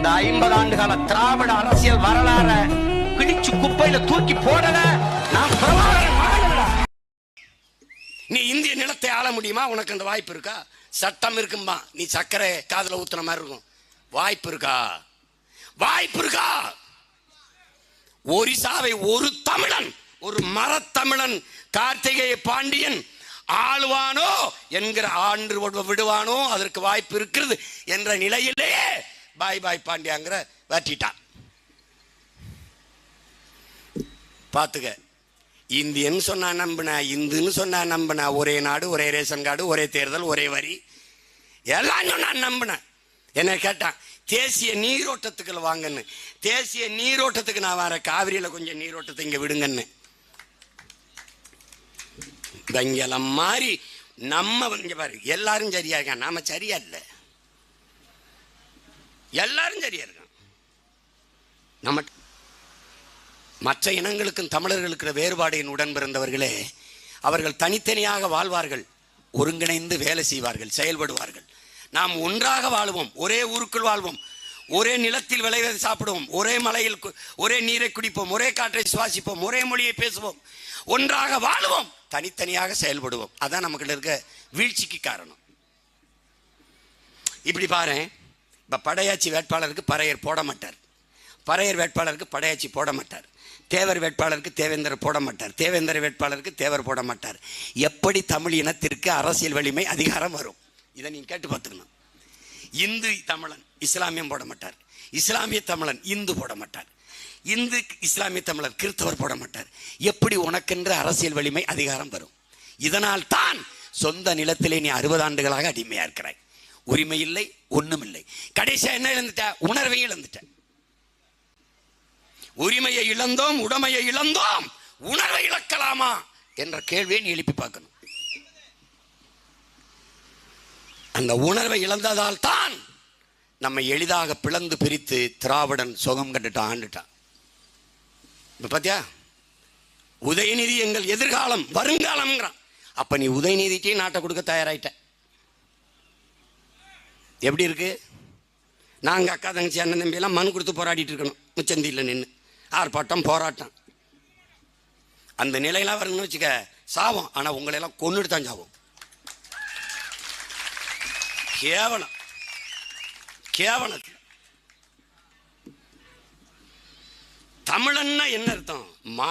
இந்த ஐம்பது ஆண்டு கால திராவிட அரசியல் வரலாற கிழிச்சு குப்பையில தூக்கி போடல. நான் நீ இந்திய நிலத்தை ஆள முடியுமா? உனக்கு அந்த வாய்ப்பு இருக்கா? சட்டம் இருக்கும்பா. நீ சர்க்கரை காதுல ஊத்துன மாதிரி இருக்கும். வாய்ப்பு இருக்கா? வாய்ப்பு இருக்கா? ஒரிசாவை ஒரு தமிழன் ஒரு மரத்தமிழன் கார்த்திகேய பாண்டியன் ஆளுவானோ என்கிற ஆண்டு விடுவானோ? அதற்கு வாய்ப்பு இருக்கிறது என்ற நிலையிலேயே பாய் பாய் பாண்டியாங்கிற வெட்டிட்டான். பார்த்துக்க. இந்தியன்னு சொன்னா நம்பினா இந்துன்னு சொன்னா நம்பினா ஒரே நாடு ஒரே ரேஷன் கார்டு ஒரே தேர்தல் ஒரே வரி. எல்லாம் சொன்னா நம்பினேன் என்ன கேட்டான்? தேசிய நீரோட்டத்துக்கள் வாங்கன்னு. தேசிய நீரோட்டத்துக்கு நான் வர காவிரியில கொஞ்சம் நீரோட்டத்தை இங்க விடுங்கன்னு. கங்கலம் மாதிரி நம்ம இங்க பாரு எல்லாரும் சரியா இருக்கான் நாம சரியா இல்லை. எல்லாரும் சரியா இருக்கான் நம்ம மற்ற இனங்களுக்கும் தமிழர்களுக்கு வேறுபாடையின் என் உடன் பிறந்தவர்களே அவர்கள் தனித்தனியாக வாழ்வார்கள் ஒருங்கிணைந்து வேலை செய்வார்கள் செயல்படுவார்கள். நாம் ஒன்றாக வாழுவோம் ஒரே ஊருக்குள் வாழ்வோம் ஒரே நிலத்தில் விளைவதை சாப்பிடுவோம் ஒரே மலையில் கு- ஒரே நீரை குடிப்போம் ஒரே காற்றை சுவாசிப்போம் ஒரே மொழியை பேசுவோம். ஒன்றாக வாழுவோம் தனித்தனியாக செயல்படுவோம். அதான் நமக்குள்ள இருக்க வீழ்ச்சிக்கு காரணம். இப்படி பாரு இப்போ படையாச்சி வேட்பாளருக்கு பறையர் போட மாட்டார். பறையர் வேட்பாளருக்கு படையாச்சி போட மாட்டார். தேவர் வேட்பாளருக்கு தேவேந்தர் போட மாட்டார். தேவேந்தர் வேட்பாளருக்கு தேவர் போட மாட்டார். எப்படி தமிழ் இனத்திற்கு அரசியல் வலிமை அதிகாரம் வரும்? இதை நீங்கள் கேட்டு பார்த்துக்கணும். இந்து தமிழன் இஸ்லாமியம் போட மாட்டார். இஸ்லாமிய தமிழன் இந்து போட மாட்டார். இந்து இஸ்லாமிய தமிழர் கிறிஸ்தவர் போட மாட்டார். எப்படி உனக்கென்ற அரசியல் வலிமை அதிகாரம் வரும்? இதனால் தான் சொந்த நிலத்திலே நீ அறுபது ஆண்டுகளாக அடிமையாக இருக்கிறாய். உரிமை இல்லை ஒன்றும் இல்லை. கடைசியா என்ன இழந்துட்ட? உணர்வை இழந்துட்ட. உரிமையை இழந்தோம் உடமையை இழந்தோம் உணர்வை இழக்கலாமா என்ற கேள்வியை நீ எழுப்பி பார்க்கணும். அந்த உணர்வை இழந்ததால் தான் நம்மை எளிதாக பிளந்து பிரித்து திராவிடன் சுகம் கண்டுட்டான் ஆண்டுட்டான். பார்த்தியா உதயநிதி எங்கள் எதிர்காலம் வருங்காலம்ங்கிறான். அப்ப நீ உதயநிதிக்கே நாட்டை கொடுக்க தயாராயிட்ட. எப்படி இருக்கு? நாங்க அக்கா தங்கச்சி அண்ணன் தம்பி எல்லாம் மனு கொடுத்து போராடிட்டு இருக்கணும். முச்சந்தியில் நின்று ஆர்ப்பாட்டம் போராட்டம். அந்த நிலையெல்லாம் வரணும்னு வச்சுக்க சாவம் ஆனா உங்களை எல்லாம் தான் சாவும் கேவலம். கேவலம். தமிழன்னா என்ன அர்த்தம்? மா